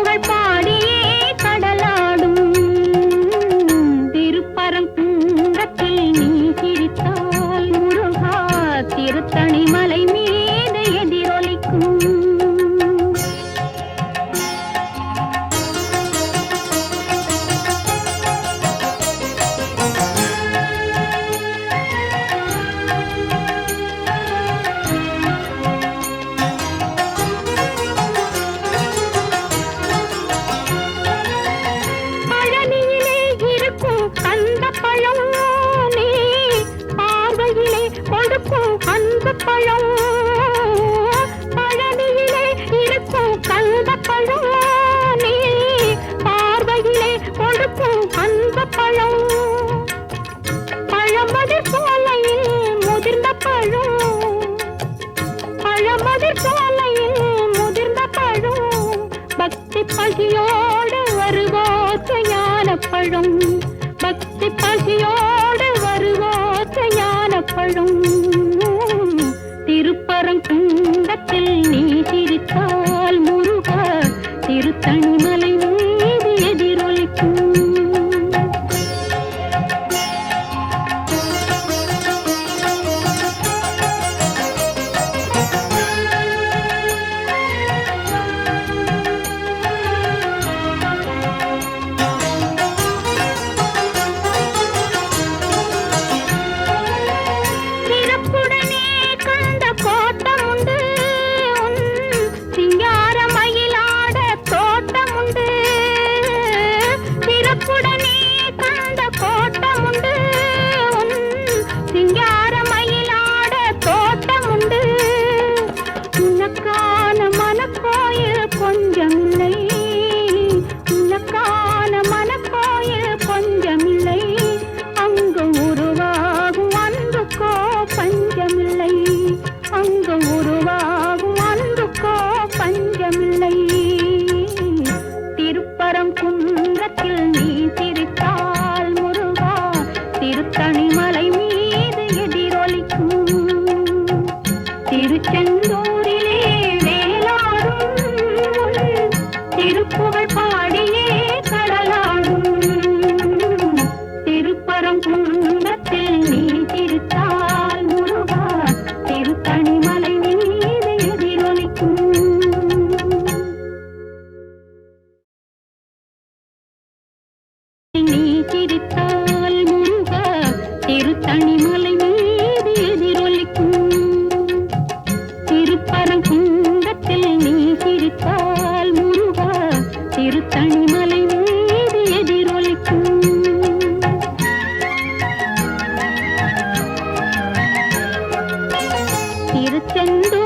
உங்கள் பாடியே கடல் பழம் நீ பார்வையிலே கொழுக்கும் அந்த பழம். பழமதிர் சோலையில் முதிர்ந்த பழம். பழமதிர் சோலையில் முதிர்ந்த பக்தி பசியோடு வருவோசையான பழம். பழம். திருச்செந்தூரிலே வேளாடும் திருப்பூர் തിരുച്ചെന്തു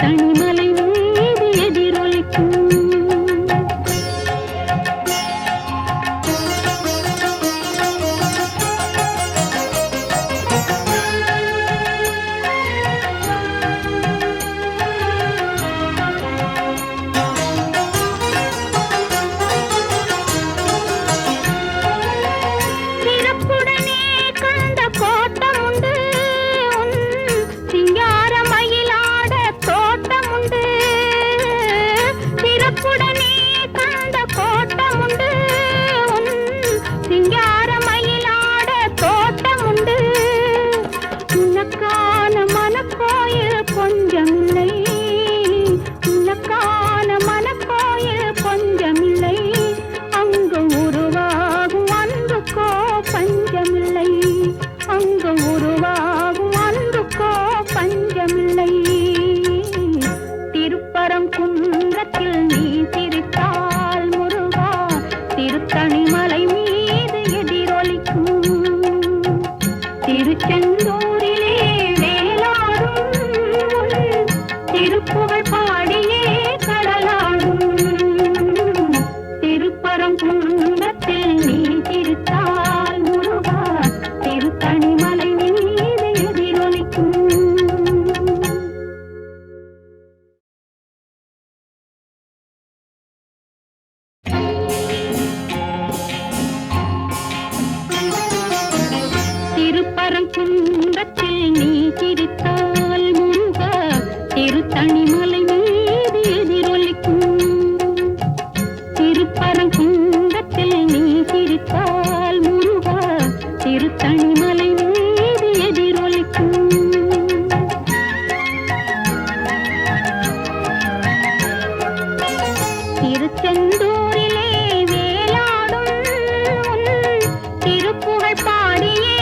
தன் திருச்செந்தூரிலே வேளாடும் திருப்புகழ் பாடியே கடலாடும். திருப்பரங்குன்றத்தில் நீ திருத்தால் முருகா திருத்தனிமா கரம் குண்டத்தில் நீ சிரித்தால் முருகா திருத்தணிமலை மீது எதிரொலிக்கும். திருப்பரங்குண்டத்தில் நீ சிரித்தால் முருகா திருத்தணிமலை மீது எதிரொலிக்கும். திருச்செந்தூர் பாடியே